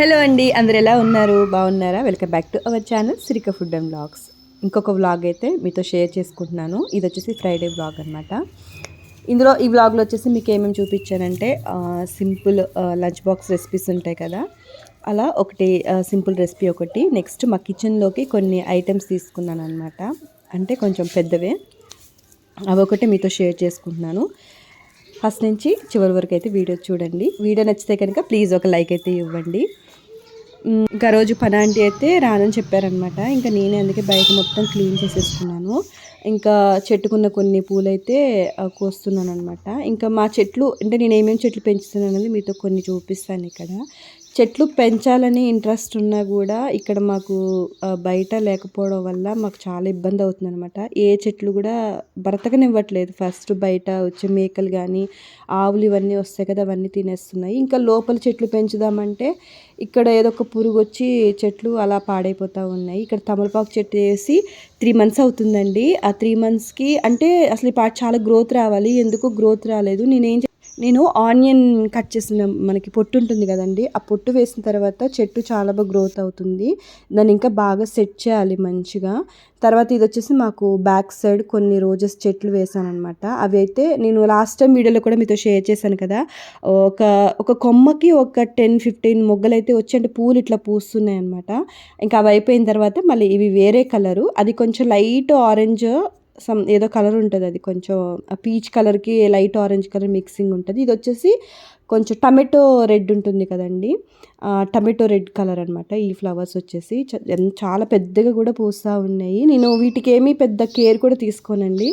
Hello అండి అందరు ఎలా ఉన్నారు? బాగున్నారా? Welcome back to our channel Sirika food and blogs ఇంకొక వ్లాగ్ అయితే మీతో షేర్ చేసుకుంటున్నాను. ఇది వచ్చేసి ఫ్రైడే వ్లాగ్ అనమాట ఇందులో ఈ వ్లాగ్లో వచ్చేసి మీకు ఏమేమి చూపించానంటే సింపుల్ లంచ్ బాక్స్ రెసిపీస్ ఉంటాయి కదా. అలా ఒకటి సింపుల్ రెసిపీ ఒకటి. నెక్స్ట్ మా కిచెన్లోకి కొన్ని ఐటమ్స్ తీసుకున్నాను అనమాట అంటే కొంచెం పెద్దవే. అవి ఒకటి మీతో షేర్ చేసుకుంటున్నాను. ఫస్ట్ నుంచి చివరి వరకు అయితే వీడియో చూడండి. వీడియో నచ్చితే కనుక ప్లీజ్ ఒక లైక్ అయితే ఇవ్వండి. ఇంకా రోజు పని ఆంటీ అయితే రానని చెప్పారనమాట. ఇంకా నేనే అందుకే బయట మొత్తం క్లీన్ చేసేసుకున్నాను. ఇంకా చెట్టుకున్న కొన్ని పూలైతే కోస్తున్నాను అనమాట ఇంకా మా చెట్లు అంటే నేను ఏమేమి చెట్లు పెంచుతున్నాను అనేది మీతో కొన్ని చూపిస్తాను ఇక్కడ. చెట్లు పెంచాలని ఇంట్రెస్ట్ ఉన్నా కూడా ఇక్కడ మాకు బయట లేకపోవడం వల్ల మాకు చాలా ఇబ్బంది అవుతుంది అనమాట ఏ చెట్లు కూడా బ్రతకనివ్వట్లేదు. ఫస్ట్ బయట వచ్చే మేకలు కానీ ఆవులు ఇవన్నీ వస్తాయి కదా అవన్నీ తినేస్తున్నాయి. ఇంకా లోపల చెట్లు పెంచుదామంటే ఇక్కడ ఏదో ఒక పురుగు వచ్చి చెట్లు అలా పాడైపోతూ ఉన్నాయి. ఇక్కడ తమలపాకు చెట్టు వేసి త్రీ మంత్స్ అవుతుందండి. ఆ త్రీ మంత్స్కి అంటే అసలు ఈ పాట చాలా గ్రోత్ రావాలి. ఎందుకు గ్రోత్ రాలేదు. నేనేం నేను ఆనియన్ కట్ చేసిన మనకి పొట్టు ఉంటుంది కదండి ఆ పొట్టు వేసిన తర్వాత చెట్టు చాలా బాగా గ్రోత్ అవుతుంది. దాన్ని ఇంకా బాగా సెట్ చేయాలి మంచిగా. తర్వాత ఇది వచ్చేసి మాకు బ్యాక్ సైడ్ కొన్ని రోజెస్ చెట్లు వేసాను అనమాట అవి అయితే నేను లాస్ట్ టైం వీడియోలో కూడా మీతో షేర్ చేశాను కదా ఒక ఒక కొమ్మకి ఒక టెన్ ఫిఫ్టీన్ మొగ్గలు అయితే వచ్చి అంటే పూలు ఇట్లా పూస్తున్నాయి అనమాట ఇంకా అవి అయిపోయిన తర్వాత మళ్ళీ ఇవి వేరే కలరు అది కొంచెం లైట్ ఆరెంజ్ సమ్ ఏదో కలర్ ఉంటుంది అది కొంచెం పీచ్ కలర్కి లైట్ ఆరెంజ్ కలర్ మిక్సింగ్ ఉంటుంది. ఇది వచ్చేసి కొంచెం టమాటో రెడ్ ఉంటుంది కదండి. టమాటో రెడ్ కలర్ అనమాట ఈ ఫ్లవర్స్ వచ్చేసి. చాలా పెద్దగా కూడా పూస్తూ ఉన్నాయి. నేను వీటికి ఏమీ పెద్ద కేర్ కూడా తీసుకోనండి.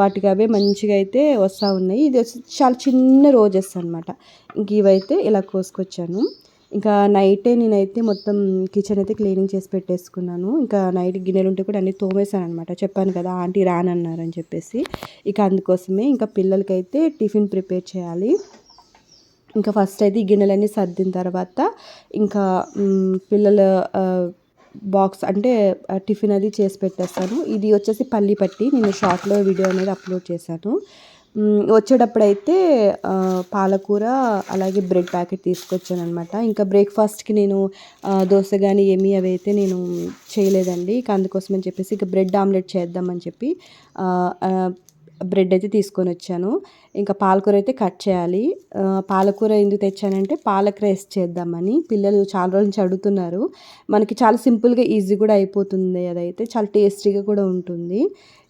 వాటికి అవే మంచిగా అయితే వస్తూ ఉన్నాయి. ఇది వచ్చి చాలా చిన్న రోజెస్ అనమాట ఇంక ఇవైతే ఇలా కోసుకొచ్చాను. ఇంకా నైటే నేనైతే మొత్తం కిచెన్ అయితే క్లీనింగ్ చేసి పెట్టేసుకున్నాను. ఇంకా నైట్ గిన్నెలు ఉంటే కూడా అన్నీ తోమేశాను అనమాట చెప్పాను కదా ఆంటీ రానన్నారని చెప్పేసి. ఇక అందుకోసమే ఇంకా పిల్లలకైతే టిఫిన్ ప్రిపేర్ చేయాలి. ఇంకా ఫస్ట్ అయితే ఈ గిన్నెలన్నీ సర్దిన తర్వాత ఇంకా పిల్లల బాక్స్ అంటే టిఫిన్ అది చేసి పెట్టేస్తాను. ఇది వచ్చేసి పల్లి పట్టి నేను షార్ట్లో వీడియో అనేది అప్లోడ్ చేశాను. వచ్చేటప్పుడైతే పాలకూర అలాగే బ్రెడ్ ప్యాకెట్ తీసుకొచ్చాను అనమాట ఇంకా బ్రేక్ఫాస్ట్కి నేను దోశ కానీ ఏమి అవి అయితే నేను చేయలేదండి. ఇక అందుకోసం అని చెప్పేసి ఇక బ్రెడ్ ఆమ్లెట్ చేద్దామని చెప్పి బ్రెడ్ అయితే తీసుకొని వచ్చాను ఇంకా పాలకూర అయితే కట్ చేయాలి. పాలకూర ఎందుకు తెచ్చానంటే పాలక్ రైస్ చేద్దామని. పిల్లలు చాలా రోజుల నుంచి అడుగుతున్నారు. మనకి చాలా సింపుల్గా ఈజీ కూడా అయిపోతుంది. అదైతే చాలా టేస్టీగా కూడా ఉంటుంది.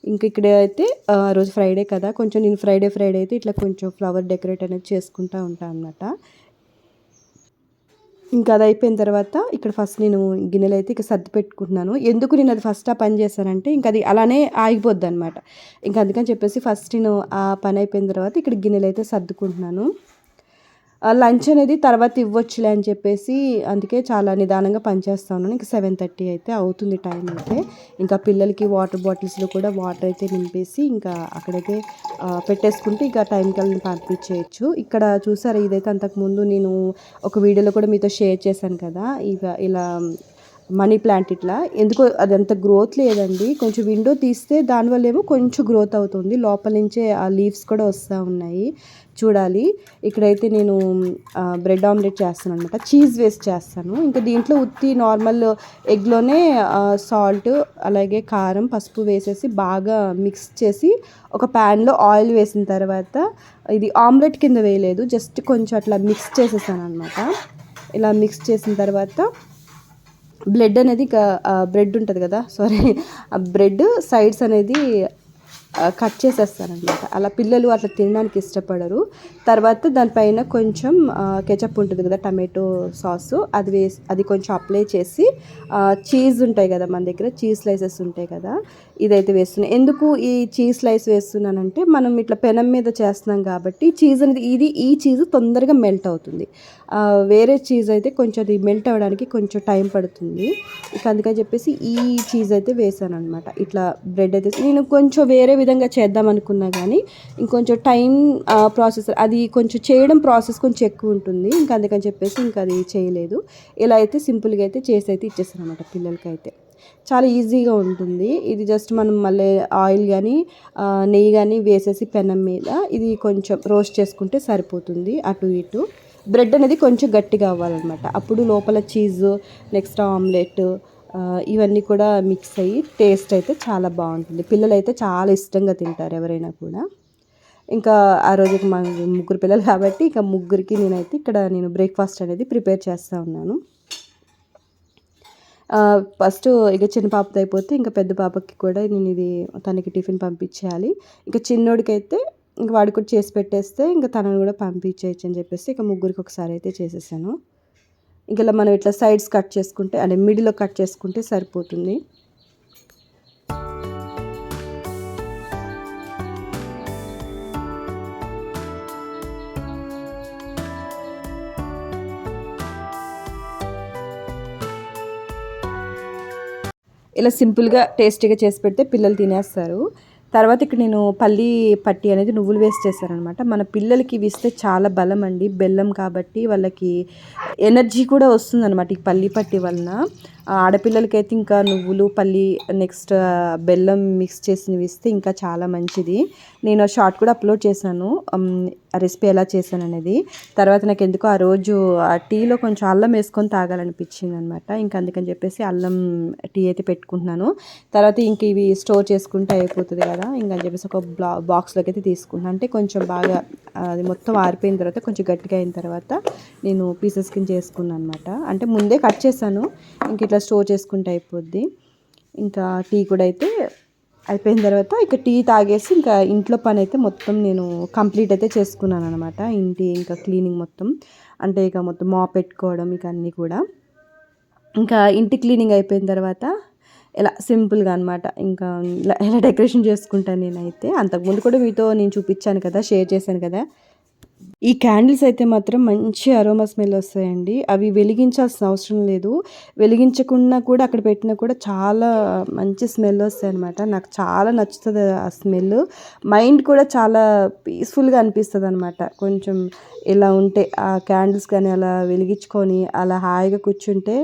ఇంక ఇక్కడ అయితే ఆ, రోజు ఫ్రైడే కదా. కొంచెం నేను ఫ్రైడే ఫ్రైడే అయితే ఇట్లా కొంచెం ఫ్లవర్ డెకరేట్ అనేది చేసుకుంటూ ఉంటాను అనమాట ఇంకా అది అయిపోయిన తర్వాత ఇక్కడ ఫస్ట్ నేను గిన్నెలు అయితే ఇక సర్ది పెట్టుకుంటున్నాను. ఎందుకు నేను అది ఫస్ట్ ఆ పని చేశానంటే ఇంకా అది అలానే ఆగిపోద్ది అనమాట ఇంకా అందుకని చెప్పేసి ఫస్ట్ నేను ఆ పని అయిపోయిన తర్వాత ఇక్కడ గిన్నెలు అయితే సర్దుకుంటున్నాను. లంచ్ అనేది తర్వాత ఇవ్వచ్చులే అని చెప్పేసి అందుకే చాలా నిదానంగా పనిచేస్తాను. ఇంకా సెవెన్ థర్టీ అయితే అవుతుంది టైం అయితే. ఇంకా పిల్లలకి వాటర్ బాటిల్స్లో కూడా వాటర్ అయితే నింపేసి ఇంకా అక్కడైతే పెట్టేసుకుంటే ఇంకా టైంకి వెళ్ళి పంపించేయచ్చు. ఇక్కడ చూసారా ఇదైతే అంతకుముందు నేను ఒక వీడియోలో కూడా మీతో షేర్ చేశాను కదా ఇక ఇలా మనీ ప్లాంట్ ఇట్లా. ఎందుకో అది అంత గ్రోత్ లేదండి. కొంచెం విండో తీస్తే దానివల్ల ఏమో కొంచెం గ్రోత్ అవుతుంది. లోపల నుంచే ఆ లీవ్స్ కూడా వస్తూ ఉన్నాయి. చూడాలి. ఇక్కడైతే నేను బ్రెడ్ ఆమ్లెట్ చేస్తాను అనమాట చీజ్ వేస్ట్ చేస్తాను. ఇంకా దీంట్లో ఉత్తి నార్మల్ ఎగ్లోనే సాల్ట్ అలాగే కారం పసుపు వేసేసి బాగా మిక్స్ చేసి ఒక ప్యాన్లో ఆయిల్ వేసిన తర్వాత ఇది ఆమ్లెట్ కింద వేయలేదు. జస్ట్ కొంచెం అట్లా మిక్స్ చేసేసాను అనమాట ఇలా మిక్స్ చేసిన తర్వాత బ్లడ్ అనేది బ్రెడ్ ఉంటుంది కదా సారీ ఆ బ్రెడ్ సైడ్స్ అనేది కట్ చేసేస్తారనమాట అలా పిల్లలు అట్లా తినడానికి ఇష్టపడరు. తర్వాత దానిపైన కొంచెం కెచప్ ఉంటుంది కదా టమాటో సాసు. అది వేసి అది కొంచెం అప్లై చేసి చీజ్ ఉంటాయి కదా మన దగ్గర చీజ్ స్లైసెస్ ఉంటాయి కదా. ఇదైతే వేస్తున్నాను ఎందుకు ఈ చీజ్ స్లైస్ వేస్తున్నానంటే మనం ఇట్లా పెనం మీద చేస్తున్నాం కాబట్టి చీజ్ అనేది ఇది ఈ చీజ్ తొందరగా మెల్ట్ అవుతుంది. వేరే చీజ్ అయితే కొంచెం అది మెల్ట్ అవ్వడానికి కొంచెం టైం పడుతుంది. ఇక అందుకని చెప్పేసి ఈ చీజ్ అయితే వేసాను అనమాట ఇట్లా బ్రెడ్ అయితే నేను కొంచెం వేరే విధంగా చేద్దాం అనుకున్నా కానీ ఇంకొంచెం టైం ప్రాసెస్ అది కొంచెం చేయడం ప్రాసెస్ కొంచెం ఎక్కువ ఉంటుంది. ఇంకా అందుకని చెప్పేసి ఇంకా అది చేయలేదు. ఇలా అయితే సింపుల్గా అయితే చేసి అయితే ఇచ్చేసాను అనమాట పిల్లలకి అయితే చాలా ఈజీగా ఉంటుంది. ఇది జస్ట్ మనం మళ్ళీ ఆయిల్ కానీ నెయ్యి కానీ వేసేసి పెనం మీద ఇది కొంచెం రోస్ట్ చేసుకుంటే సరిపోతుంది అటు ఇటు. బ్రెడ్ అనేది కొంచెం గట్టిగా అవ్వాలన్నమాట. అప్పుడు లోపల చీజ్ నెక్స్ట్ ఆమ్లెట్ ఇవన్నీ కూడా మిక్స్ అయ్యి టేస్ట్ అయితే చాలా బాగుంటుంది. పిల్లలు అయితే చాలా ఇష్టంగా తింటారు ఎవరైనా కూడా. ఇంకా ఆ రోజుకి మా ముగ్గురు పిల్లలు కాబట్టి ఇంకా ముగ్గురికి నేనైతే ఇక్కడ నేను బ్రేక్ఫాస్ట్ అనేది ప్రిపేర్ చేస్తూ ఉన్నాను. ఫస్ట్ ఇక చిన్న పాపది అయిపోతే ఇంకా పెద్ద పాపకి కూడా నేను ఇది తనకి టిఫిన్ పంపించేయాలి. ఇంకా చిన్నోడికైతే ఇంకా వాడు కూడా చేసి పెట్టేస్తే ఇంకా తనను కూడా పంపించేయచ్చు అని చెప్పేసి ఇక ముగ్గురికి ఒకసారి అయితే చేసేసాను. ఇంకా ఇలా మనం ఇట్లా సైడ్స్ కట్ చేసుకుంటే అంటే మిడిల్లో కట్ చేసుకుంటే సరిపోతుంది. ఇలా సింపుల్గా టేస్టీగా చేసి పెడితే పిల్లలు తినేస్తారు. తర్వాత ఇక్కడ నేను పల్లి పట్టి అనేది నువ్వులు వేస్ట్ చేశారనమాట. మన పిల్లలకి ఇవి ఇస్తే చాలా బలం అండి. బెల్లం కాబట్టి వాళ్ళకి ఎనర్జీ కూడా వస్తుందన్నమాట ఈ పల్లి పట్టి వలన. ఆడపిల్లలకైతే ఇంకా నువ్వులు పల్లి నెక్స్ట్ బెల్లం మిక్స్ చేసినవి ఇస్తే ఇంకా చాలా మంచిది. నేను షార్ట్ కూడా అప్లోడ్ చేశాను. రెసిపీ ఎలా చేశాను అనేది. తర్వాత నాకు ఎందుకో ఆ రోజు ఆ టీలో కొంచెం అల్లం వేసుకొని తాగాలనిపించింది అనమాట ఇంకా అందుకని చెప్పేసి అల్లం టీ అయితే పెట్టుకుంటున్నాను. తర్వాత ఇంక ఇవి స్టోర్ చేసుకుంటే అయిపోతుంది కదా. ఇంక అని చెప్పేసి ఒక బ్లా బాక్స్లోకి అయితే తీసుకుంటున్నాను. అంటే కొంచెం బాగా అది మొత్తం ఆరిపోయిన తర్వాత కొంచెం గట్టిగా అయిన తర్వాత నేను పీసెస్ కింద చేసుకున్నాను అనమాట అంటే ముందే కట్ చేశాను. ఇంక ఇట్లా స్టోర్ చేసుకుంటే అయిపోద్ది. ఇంకా టీ కూడా అయితే అయిపోయిన తర్వాత ఇక టీ తాగేసి ఇంకా ఇంట్లో పని అయితే మొత్తం నేను కంప్లీట్ అయితే చేసుకున్నాను అనమాట ఇంటి ఇంకా క్లీనింగ్ మొత్తం. అంటే ఇక మొత్తం మా పెట్టుకోవడం ఇక అన్నీ కూడా. ఇంకా ఇంటి క్లీనింగ్ అయిపోయిన తర్వాత ఇలా సింపుల్గా అనమాట ఇంకా ఇలా ఎలా డెకరేషన్ చేసుకుంటాను నేనైతే. అంతకుముందు కూడా మీతో నేను చూపించాను కదా షేర్ చేశాను కదా. ఈ క్యాండిల్స్ అయితే మాత్రం మంచి అరోమా స్మెల్ వస్తాయండి. అవి వెలిగించాల్సిన అవసరం లేదు. వెలిగించకుండా కూడా అక్కడ పెట్టినా కూడా చాలా మంచి స్మెల్ వస్తాయి అనమాట నాకు చాలా నచ్చుతుంది ఆ స్మెల్. మైండ్ కూడా చాలా పీస్ఫుల్గా అనిపిస్తుంది అనమాట కొంచెం ఇలా ఉంటే ఆ క్యాండిల్స్ కానీ అలా వెలిగించుకొని అలా హాయిగా కూర్చుంటే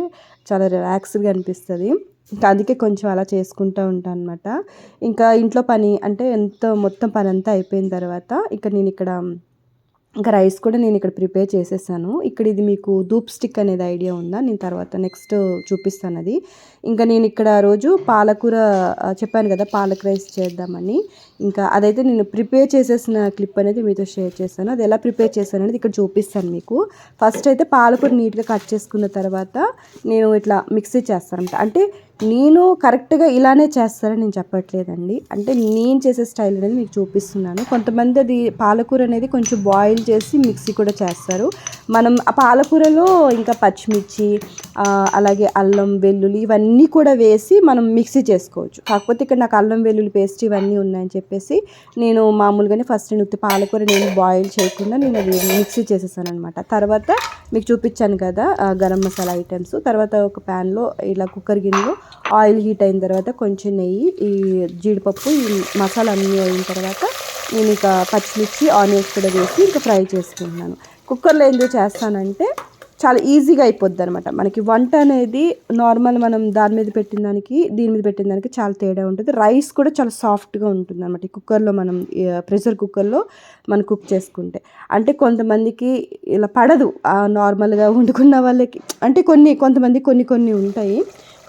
చాలా రిలాక్స్గా అనిపిస్తుంది. ఇంకా అందుకే కొంచెం అలా చేసుకుంటూ ఉంటాను అనమాట ఇంకా ఇంట్లో పని అంటే ఎంత మొత్తం పని అంతా అయిపోయిన తర్వాత ఇక నేను ఇక్కడ ఇంకా రైస్ కూడా నేను ఇక్కడ ప్రిపేర్ చేసేసాను. ఇక్కడ ఇది మీకు దూప్ స్టిక్ అనేది ఐడియా ఉందా? నేను తర్వాత నెక్స్ట్ చూపిస్తాను అది. ఇంకా నేను ఇక్కడ రోజు పాలకూర చెప్పాను కదా పాలక్ రైస్ చేద్దామని. ఇంకా అదైతే నేను ప్రిపేర్ చేసేసిన క్లిప్ అనేది మీతో షేర్ చేస్తాను. అది ఎలా ప్రిపేర్ చేశాను అనేది ఇక్కడ చూపిస్తాను మీకు. ఫస్ట్ అయితే పాలకూర నీట్గా కట్ చేసుకున్న తర్వాత నేను ఇట్లా మిక్సీ చేస్తాను అంటే నేను కరెక్ట్గా ఇలానే చేస్తారని నేను చెప్పట్లేదండి. అంటే నేను చేసే స్టైల్ అనేది మీకు చూపిస్తున్నాను. కొంతమంది అది పాలకూర అనేది కొంచెం బాయిల్ చేసి మిక్సీ కూడా చేస్తారు. మనం ఆ పాలకూరలో ఇంకా పచ్చిమిర్చి అలాగే అల్లం వెల్లుల్లి ఇవన్నీ కూడా వేసి మనం మిక్సీ చేసుకోవచ్చు. కాకపోతే ఇక్కడ నాకు అల్లం వెల్లుల్లి పేస్ట్ ఇవన్నీ ఉన్నాయని చెప్పేసి నేను మామూలుగానే ఫస్ట్ నేను ఉత్తి పాలకూర నేను బాయిల్ చేయకుండా నేను అది మిక్సీ చేసేసాను అనమాట తర్వాత మీకు చూపించాను కదా గరం మసాలా ఐటమ్స్ తర్వాత ఒక ప్యాన్లో ఇలా కుక్కర్ గిన్నెలో ఆయిల్ హీట్ అయిన తర్వాత కొంచెం నెయ్యి ఈ జీడిపప్పు ఈ మసాలా అన్నీ అయిన తర్వాత నేను ఇక పచ్చిమిర్చి ఆనియన్స్ కూడా వేసి ఇంకా ఫ్రై చేసుకుంటున్నాను. కుక్కర్లో ఎందుకు చేస్తానంటే చాలా ఈజీగా అయిపోద్ది అనమాట మనకి వంట అనేది నార్మల్ మనం దాని మీద పెట్టిన దానికి దీని మీద పెట్టిన దానికి చాలా తేడా ఉంటుంది. రైస్ కూడా చాలా సాఫ్ట్గా ఉంటుంది అనమాట ఈ కుక్కర్లో మనం ప్రెషర్ కుక్కర్లో మనం కుక్ చేసుకుంటే. అంటే కొంతమందికి ఇలా పడదు. ఆ నార్మల్గా వండుకున్న వాళ్ళకి అంటే కొన్ని కొంతమంది కొన్ని కొన్ని ఉంటాయి.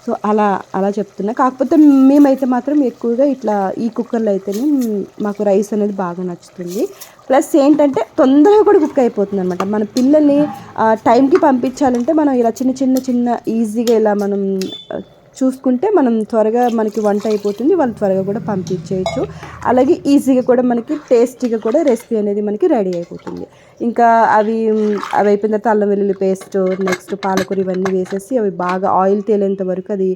సో అలా అలా చెప్తున్నా. కాకపోతే మేమైతే మాత్రం ఎక్కువగా ఇట్లా ఈ కుక్కర్లో అయితేనే మాకు రైస్ అనేది బాగా నచ్చుతుంది. ప్లస్ ఏంటంటే తొందరగా కూడా కుక్ అయిపోతుంది అనమాట మన పిల్లల్ని టైంకి పంపించాలంటే మనం ఇలా చిన్న చిన్న చిన్న ఈజీగా ఇలా మనం చూసుకుంటే మనం త్వరగా మనకి వంట అయిపోతుంది వాళ్ళు త్వరగా కూడా పంపించేయచ్చు. అలాగే ఈజీగా కూడా మనకి టేస్టీగా కూడా రెసిపీ అనేది మనకి రెడీ అయిపోతుంది. ఇంకా అవి అవి అయిపోయిన తర్వాత అల్లం వెల్లుల్లి పేస్ట్ నెక్స్ట్ పాలకూర ఇవన్నీ వేసేసి అవి బాగా ఆయిల్ తేలేంత వరకు అది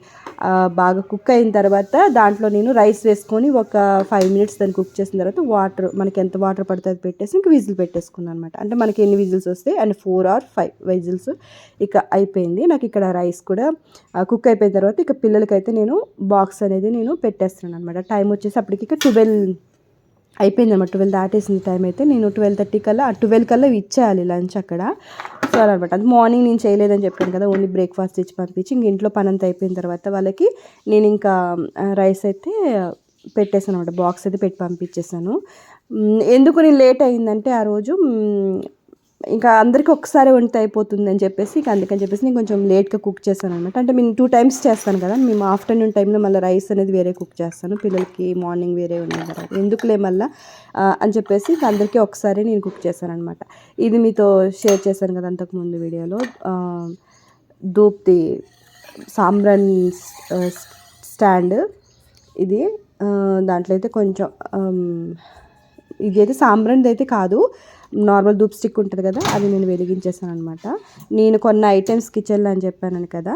బాగా కుక్ అయిన తర్వాత దాంట్లో నేను రైస్ వేసుకొని ఒక ఫైవ్ మినిట్స్ దాన్ని కుక్ చేసిన తర్వాత వాటర్ మనకి ఎంత వాటర్ పడుతుంది పెట్టేసి ఇంక విజిల్ పెట్టేసుకున్నాను అనమాట అంటే మనకి ఎన్ని విజిల్స్ వస్తాయి? And four or five whistles ఇక అయిపోయింది. నాకు ఇక్కడ రైస్ కూడా కుక్ అయిపోయిన తర్వాత ఇక పిల్లలకైతే నేను బాక్స్ అనేది నేను పెట్టేస్తున్నాను అనమాట టైం వచ్చేసి అప్పటికి ఇక ట్వెల్వ్ అయిపోయింది అనమాట ట్వెల్వ్ దాటేసింది టైం అయితే నేను ట్వెల్వ్ థర్టీ కల్లా ట్వెల్వ్ కల్లా ఇచ్చేయాలి లంచ్ అక్కడ. సో అనమాట అది మార్నింగ్ నేను చేయలేదని చెప్పాను కదా ఓన్లీ బ్రేక్ఫాస్ట్ ఇచ్చి పంపించి ఇంక ఇంట్లో పని అంతా అయిపోయిన తర్వాత వాళ్ళకి నేను ఇంకా రైస్ అయితే పెట్టేసాను అనమాట బాక్స్ అయితే పెట్టి పంపించేసాను ఎందుకు నేను లేట్ అయిందంటే ఆ రోజు ఇంకా అందరికీ ఒకసారి వంట అయిపోతుంది అని చెప్పేసి ఇంకా అందుకని చెప్పేసి నేను కొంచెం లేట్గా కుక్ చేశాను అనమాట అంటే నేను టూ టైమ్స్ చేస్తాను కదా మేము ఆఫ్టర్నూన్ టైంలో మళ్ళీ రైస్ అనేది వేరే కుక్ చేస్తాను. పిల్లలకి మార్నింగ్ వేరే ఉన్నాయి కదా ఎందుకులే మళ్ళీ అని చెప్పేసి ఇంకా అందరికీ ఒకసారి నేను కుక్ చేశాను అనమాట ఇది మీతో షేర్ చేశాను కదా అంతకుముందు వీడియోలో. దూప్తి సాంబ్రన్ స్టాండ్ ఇది. దాంట్లో అయితే కొంచెం ఇది అయితే సాంబ్రాన్ది అయితే కాదు. నార్మల్ ధూప్ స్టిక్ ఉంటుంది కదా అది నేను వెలిగించేసాను అనమాట నేను కొన్ని ఐటమ్స్ కిచెన్లో అని చెప్పాను కదా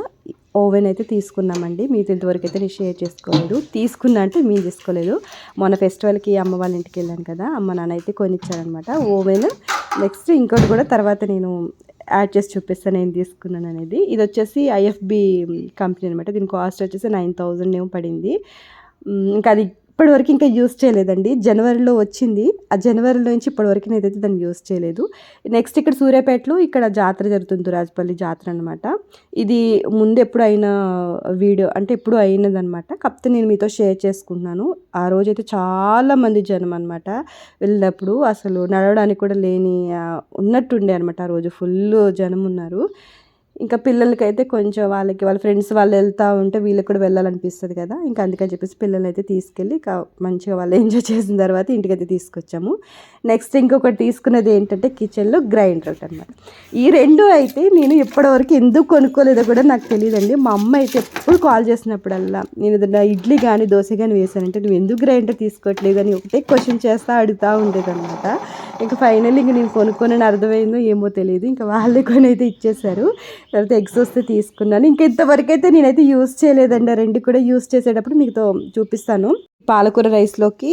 ఓవెన్ అయితే తీసుకున్నామండి. మీతో ఇంతవరకు అయితే నేను షేర్ చేసుకోలేదు. తీసుకున్నా అంటే మేము తీసుకోలేదు మొన్న ఫెస్టివల్కి అమ్మ వాళ్ళ ఇంటికి వెళ్ళాను కదా అమ్మ నాన్న అయితే కొనిచ్చారనమాట ఓవెన్ నెక్స్ట్ ఇంకోటి కూడా తర్వాత నేను యాడ్ చేసి చూపిస్తాను నేను తీసుకున్నాను అనేది. ఇది వచ్చేసి ఐఎఫ్బి కంపెనీ అనమాట దీని కాస్ట్ వచ్చేసి నైన్ థౌజండ్ ఏమో పడింది. ఇంకా అది ఇప్పటివరకు ఇంకా యూస్ చేయలేదండి. జనవరిలో వచ్చింది. ఆ జనవరిలో నుంచి ఇప్పటివరకు నేనైతే దాన్ని యూస్ చేయలేదు. నెక్స్ట్ ఇక్కడ సూర్యాపేటలో ఇక్కడ జాతర జరుగుతుంది. దురాజపల్లి జాతర అనమాట ఇది ముందు ఎప్పుడు అయిన వీడియో అంటే ఎప్పుడు అయినదనమాట కాకపోతే నేను మీతో షేర్ చేసుకుంటున్నాను. ఆ రోజైతే చాలా మంది జనం అనమాట వెళ్ళినప్పుడు అసలు నడవడానికి కూడా లేని ఉన్నట్టుండే అనమాట ఆ రోజు. ఫుల్ జనం ఉన్నారు. ఇంకా పిల్లలకైతే కొంచెం వాళ్ళకి వాళ్ళ ఫ్రెండ్స్ వాళ్ళు వెళ్తూ ఉంటే వీళ్ళకి కూడా వెళ్ళాలనిపిస్తుంది కదా. ఇంకా అందుకని చెప్పేసి పిల్లలు అయితే తీసుకెళ్ళి ఇంకా మంచిగా వాళ్ళు ఎంజాయ్ చేసిన తర్వాత ఇంటికైతే తీసుకొచ్చాము. నెక్స్ట్ ఇంకొకటి తీసుకున్నది ఏంటంటే కిచెన్లో గ్రైండర్ అనమాట ఈ రెండు అయితే నేను ఇప్పటివరకు ఎందుకు కొనుక్కోలేదో కూడా నాకు తెలియదండి. మా అమ్మ అయితే ఎప్పుడు కాల్ చేసినప్పుడల్లా నేను ఏదైనా ఇడ్లీ కానీ దోశ కానీ వేసానంటే నువ్వు ఎందుకు గ్రైండర్ తీసుకోవట్లేదు అని ఒకటే క్వశ్చన్ చేస్తా అడుగుతూ ఉండేదన్నమాట. ఇంకా ఫైనల్ ఇంక నేను కొనుక్కొని అర్థమైందో ఏమో తెలియదు. ఇంకా వాళ్ళే కొని అయితే ఇచ్చేసారు తర్వాత ఎగ్స్ వస్తే తీసుకున్నాను. ఇంకా ఇంతవరకు అయితే నేనైతే యూస్ చేయలేదండి. రెండు కూడా యూస్ చేసేటప్పుడు మీతో చూపిస్తాను. పాలకూర రైస్లోకి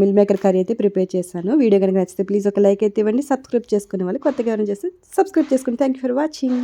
మిల్ మేకర్ కర్రీ అయితే ప్రిపేర్ చేశాను. వీడియో కనుక నచ్చితే ప్లీజ్ ఒక లైక్ అయితే ఇవ్వండి. సబ్స్క్రైబ్ చేసుకునే వాళ్ళు కొత్తగా ఎవరైనా చేస్తే సబ్స్క్రైబ్ చేసుకోండి థ్యాంక్ యూ ఫర్ వాచింగ్